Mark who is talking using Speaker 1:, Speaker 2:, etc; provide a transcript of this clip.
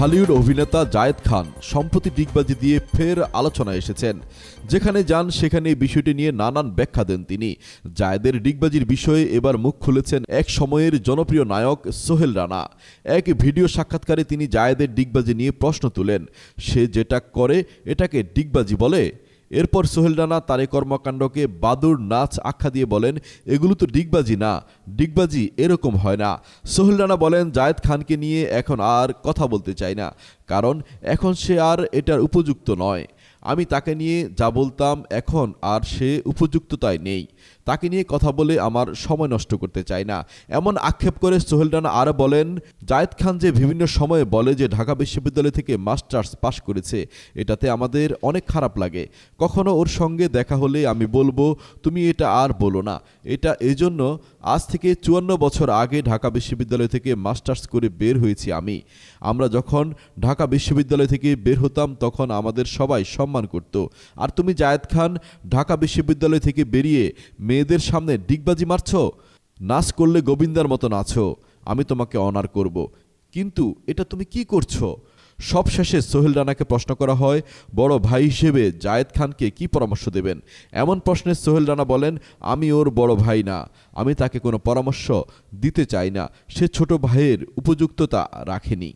Speaker 1: ঢালিউড অভিনেতা জায়েদ খান সম্প্রতি ডিগবাজি দিয়ে ফের আলোচনায় এসেছেন। যেখানে যান, সেখানে বিষয়টি নিয়ে নানান ব্যাখ্যা দেন তিনি। জায়েদের ডিগবাজির বিষয়ে এবার মুখ খুলেছেন এক সময়ের জনপ্রিয় নায়ক সোহেল রানা। এক ভিডিও সাক্ষাৎকারে তিনি জায়েদের ডিগবাজি নিয়ে প্রশ্ন তুলেন, সে যেটা করে, এটাকে ডিগবাজি বলে? এরপর সোহেল রানা তার এই কর্মকাণ্ডকে বাদুর নাচ আখ্যা দিয়ে বলেন, এগুলো তো ডিগবাজি না, ডিগবাজি এরকম হয় না। সোহেল রানা বলেন, জায়েদ খানকে নিয়ে এখন আর কথা বলতে চাই না, কারণ এখন সে আর এটার উপযুক্ত নয়। আমি তাকে নিয়ে যা বলতাম এখন আর সে উপযুক্ততায় নেই। তাকে নিয়ে কথা বলে আমার সময় নষ্ট করতে চাই না। এমন আক্ষেপ করে সোহেল রানা আরও বলেন, জায়েদ খান যে বিভিন্ন সময়ে বলে যে ঢাকা বিশ্ববিদ্যালয় থেকে মাস্টার্স পাশ করেছে, এটাতে আমাদের অনেক খারাপ লাগে। কখনো ওর সঙ্গে দেখা হলে আমি বলব, তুমি এটা আর বলো না। এটা এজন্য আজ থেকে চুয়ান্ন বছর আগে ঢাকা বিশ্ববিদ্যালয় থেকে মাস্টার্স করে বের হয়েছি আমি। আমরা যখন ঢাকা বিশ্ববিদ্যালয় থেকে বের হতাম, তখন আমাদের সবাই সম্মান করত। আর তুমি জায়েদ খান, ঢাকা বিশ্ববিদ্যালয় থেকে বেরিয়ে মেয়েদের সামনে ডিগবাজি মারছ? নাচ করলে গোবিন্দার মতো নাচো আমি তোমাকে অনার করব। কিন্তু এটা তুমি কি করছ? সবশেষে সোহেল রানাকে প্রশ্ন করা হয়, বড় ভাই হিসেবে জায়েদ খানকে কি পরামর্শ দেবেন? এমন প্রশ্নে সোহেল রানা বলেন, আমি ওর বড় ভাই না। আমি তাকে কোনো পরামর্শ দিতে চাই না। সে ছোট ভাইয়ের উপযুক্ততা রাখেনি।